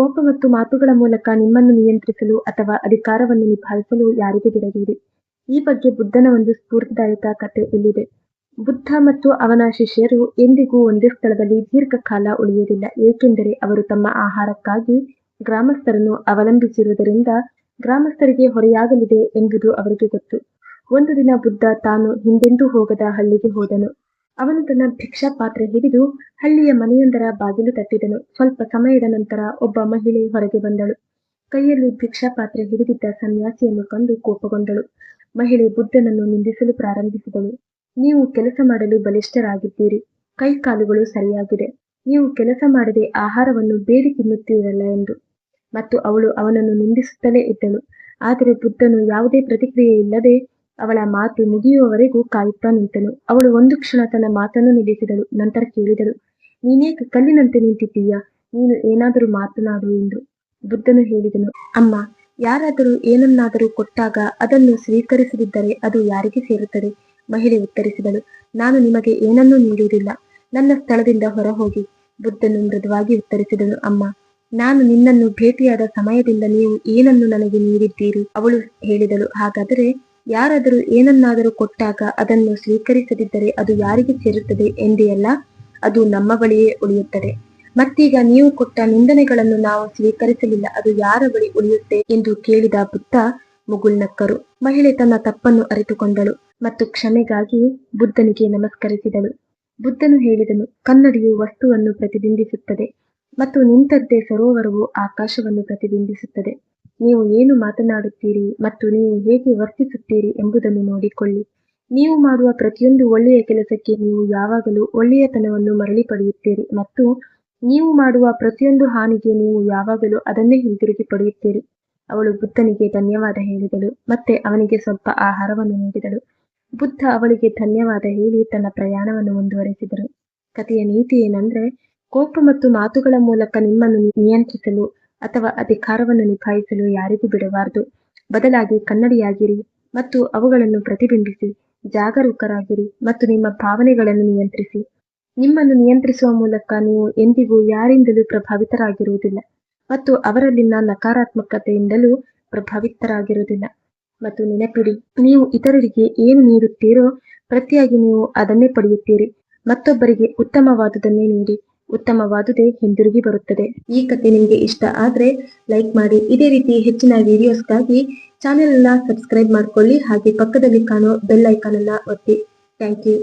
ಕೋಪ ಮತ್ತು ಮಾತುಗಳ ಮೂಲಕ ನಿಮ್ಮನ್ನು ನಿಯಂತ್ರಿಸಲು ಅಥವಾ ಅಧಿಕಾರವನ್ನು ನಿಭಾಯಿಸಲು ಯಾರಿಗೆ ಬಿಡಬೇಡಿ ಈ ಬಗ್ಗೆ ಬುದ್ಧನ ಒಂದು ಸ್ಫೂರ್ತಿದಾಯಕ ಕಥೆ ಇಲ್ಲಿದೆ. ಬುದ್ಧ ಮತ್ತು ಅವನ ಶಿಷ್ಯರು ಎಂದಿಗೂ ಒಂದೇ ಸ್ಥಳದಲ್ಲಿ ದೀರ್ಘಕಾಲ ಉಳಿಯುವುದಿಲ್ಲ. ಏಕೆಂದರೆ ಅವರು ತಮ್ಮ ಆಹಾರಕ್ಕಾಗಿ ಗ್ರಾಮಸ್ಥರನ್ನು ಅವಲಂಬಿಸಿರುವುದರಿಂದ ಗ್ರಾಮಸ್ಥರಿಗೆ ಹೊರೆಯಾಗಲಿದೆ ಎಂಬುದು ಅವರಿಗೆ ಗೊತ್ತು. ಒಂದು ದಿನ ಬುದ್ಧ ತಾನು ಹಿಂದೆಂದೂ ಹೋಗದ ಹಳ್ಳಿಗೆ ಹೋದನು. ಅವನು ತನ್ನ ಭಿಕ್ಷಾ ಪಾತ್ರೆ ಹಿಡಿದು ಹಳ್ಳಿಯ ಮನೆಯೊಂದರ ಬಾಗಿಲು ತಟ್ಟಿದನು. ಸ್ವಲ್ಪ ಸಮಯದ ನಂತರ ಒಬ್ಬ ಮಹಿಳೆ ಹೊರಗೆ ಬಂದಳು. ಕೈಯಲ್ಲಿ ಭಿಕ್ಷಾ ಪಾತ್ರೆ ಹಿಡಿದಿದ್ದ ಸನ್ಯಾಸಿಯನ್ನು ಕಂಡು ಕೋಪಗೊಂಡಳು. ಮಹಿಳೆ ಬುದ್ಧನನ್ನು ನಿಂದಿಸಲು ಪ್ರಾರಂಭಿಸಿದಳು. ನೀವು ಕೆಲಸ ಮಾಡಲು ಬಲಿಷ್ಠರಾಗಿದ್ದೀರಿ. ಕೈ ಕಾಲುಗಳು ಸರಿಯಾಗಿದೆ. ನೀವು ಕೆಲಸ ಮಾಡದೆ ಆಹಾರವನ್ನು ಬೇರೆ ತಿನ್ನುತ್ತೀರಲ್ಲ ಎಂದು. ಮತ್ತು ಅವಳು ಅವನನ್ನು ನಿಂದಿಸುತ್ತಲೇ ಇದ್ದಳು. ಆದರೆ ಬುದ್ಧನು ಯಾವುದೇ ಪ್ರತಿಕ್ರಿಯೆ ಇಲ್ಲದೆ ಅವಳ ಮಾತು ಮುಗಿಯುವವರೆಗೂ ಕಾಯುತ್ತಾ ನಿಂತನು. ಅವಳು ಒಂದು ಕ್ಷಣ ತನ್ನ ಮಾತನ್ನು ನಿಲ್ಲಿಸಿದಳು, ನಂತರ ಕೇಳಿದಳು ನೀನೇಕೆ ಕಲ್ಲಿನಂತೆ ನಿಂತಿದ್ದೀಯಾ? ನೀನು ಏನಾದರೂ ಮಾತನಾಡು ಎಂದು ಬುದ್ಧನು ಹೇಳಿದನು. ಅಮ್ಮ, ಯಾರಾದರೂ ಏನನ್ನಾದರೂ ಕೊಟ್ಟಾಗ ಅದನ್ನು ಸ್ವೀಕರಿಸದಿದ್ದರೆ ಅದು ಯಾರಿಗೆ ಸೇರುತ್ತದೆ? ಮಹಿಳೆ ಉತ್ತರಿಸಿದಳು, ನಾನು ನಿಮಗೆ ಏನನ್ನೂ ನೀಡುವುದಿಲ್ಲ, ನನ್ನ ಸ್ಥಳದಿಂದ ಹೊರಹೋಗಿ. ಬುದ್ಧನು ಮೃದುವಾಗಿ ಉತ್ತರಿಸಿದನು, ಅಮ್ಮ, ನಾನು ನಿನ್ನನ್ನು ಭೇಟಿಯಾದ ಸಮಯದಿಂದ ನೀವು ಏನನ್ನು ನನಗೆ ನೀಡಿದ್ದೀರಿ? ಅವಳು ಹೇಳಿದಳು, ಹಾಗಾದರೆ ಯಾರಾದರೂ ಏನನ್ನಾದರೂ ಕೊಟ್ಟಾಗ ಅದನ್ನು ಸ್ವೀಕರಿಸದಿದ್ದರೆ ಅದು ಯಾರಿಗೆ ಸೇರುತ್ತದೆ ಎಂದೆಯಲ್ಲ, ಅದು ನಮ್ಮ ಬಳಿಯೇ ಉಳಿಯುತ್ತದೆ. ಮತ್ತೀಗ ನೀವು ಕೊಟ್ಟ ನಿಂದನೆಗಳನ್ನು ನಾವು ಸ್ವೀಕರಿಸಲಿಲ್ಲ, ಅದು ಯಾರ ಬಳಿ ಉಳಿಯುತ್ತೆ ಎಂದು ಕೇಳಿದ ಬುದ್ಧ ಮುಗುಳ್ನಕ್ಕರು. ಮಹಿಳೆ ತನ್ನ ತಪ್ಪನ್ನು ಅರಿತುಕೊಂಡಳು ಮತ್ತು ಕ್ಷಮೆಗಾಗಿ ಬುದ್ಧನಿಗೆ ನಮಸ್ಕರಿಸಿದಳು. ಬುದ್ಧನು ಹೇಳಿದನು, ಕನ್ನಡಿಯು ವಸ್ತುವನ್ನು ಪ್ರತಿಬಿಂಬಿಸುತ್ತದೆ ಮತ್ತು ನಿಂತದ್ದೇ ಸರೋವರವು ಆಕಾಶವನ್ನು ಪ್ರತಿಬಿಂಬಿಸುತ್ತದೆ. ನೀವು ಏನು ಮಾತನಾಡುತ್ತೀರಿ ಮತ್ತು ನೀವು ಹೇಗೆ ವರ್ತಿಸುತ್ತೀರಿ ಎಂಬುದನ್ನು ನೋಡಿಕೊಳ್ಳಿ. ನೀವು ಮಾಡುವ ಪ್ರತಿಯೊಂದು ಒಳ್ಳೆಯ ಕೆಲಸಕ್ಕೆ ನೀವು ಯಾವಾಗಲೂ ಒಳ್ಳೆಯತನವನ್ನು ಮರಳಿ ಪಡೆಯುತ್ತೀರಿ ಮತ್ತು ನೀವು ಮಾಡುವ ಪ್ರತಿಯೊಂದು ಹಾನಿಗೆ ನೀವು ಯಾವಾಗಲೂ ಅದನ್ನೇ ಹಿಂತಿರುಗಿ ಪಡೆಯುತ್ತೀರಿ. ಅವಳು ಬುದ್ಧನಿಗೆ ಧನ್ಯವಾದ ಹೇಳಿದಳು ಮತ್ತೆ ಅವನಿಗೆ ಸ್ವಲ್ಪ ಆಹಾರವನ್ನು ನೀಡಿದಳು. ಬುದ್ಧ ಅವಳಿಗೆ ಧನ್ಯವಾದ ಹೇಳಿ ತನ್ನ ಪ್ರಯಾಣವನ್ನು ಮುಂದುವರೆಸಿದರು. ಕಥೆಯ ನೀತಿ ಏನಂದ್ರೆ, ಕೋಪ ಮತ್ತು ಮಾತುಗಳ ಮೂಲಕ ನಿಮ್ಮನ್ನು ನಿಯಂತ್ರಿಸಲು ಅಥವಾ ಅಧಿಕಾರವನ್ನು ನಿಭಾಯಿಸಲು ಯಾರಿಗೂ ಬಿಡಬಾರದು. ಬದಲಾಗಿ ಕನ್ನಡಿಯಾಗಿರಿ ಮತ್ತು ಅವುಗಳನ್ನು ಪ್ರತಿಬಿಂಬಿಸಿ, ಜಾಗರೂಕರಾಗಿರಿ ಮತ್ತು ನಿಮ್ಮ ಭಾವನೆಗಳನ್ನು ನಿಯಂತ್ರಿಸಿ. ನಿಮ್ಮನ್ನು ನಿಯಂತ್ರಿಸುವ ಮೂಲಕ ನೀವು ಎಂದಿಗೂ ಯಾರಿಂದಲೂ ಪ್ರಭಾವಿತರಾಗಿರುವುದಿಲ್ಲ ಮತ್ತು ಅವರಲ್ಲಿನ ನಕಾರಾತ್ಮಕತೆಯಿಂದಲೂ ಪ್ರಭಾವಿತರಾಗಿರುವುದಿಲ್ಲ. ಮತ್ತು ನೆನಪಿಡಿ, ನೀವು ಇತರರಿಗೆ ಏನು ನೀಡುತ್ತೀರೋ, ಪ್ರತಿಯಾಗಿ ನೀವು ಅದನ್ನೇ ಪಡೆಯುತ್ತೀರಿ. ಮತ್ತೊಬ್ಬರಿಗೆ ಉತ್ತಮವಾದುದನ್ನೇ ನೀಡಿ. ಉತ್ತಮವಾದುದೇ ಹಿಂದಿರುಗಿ ಬರುತ್ತದೆ. ಈ ಕಥೆ ನಿಮಗೆ ಇಷ್ಟ ಆದ್ರೆ ಲೈಕ್ ಮಾಡಿ. ಇದೇ ರೀತಿ ಹೆಚ್ಚಿನ ವಿಡಿಯೋಸ್ಗಾಗಿ ಚಾನೆಲ್ ಅನ್ನು ಸಬ್ಸ್ಕ್ರೈಬ್ ಮಾಡ್ಕೊಳ್ಳಿ. ಹಾಗೆ ಪಕ್ಕದಲ್ಲಿ ಕಾಣೋ ಬೆಲ್ ಐಕಾನ್ ಅನ್ನ ಒತ್ತಿ. Thank you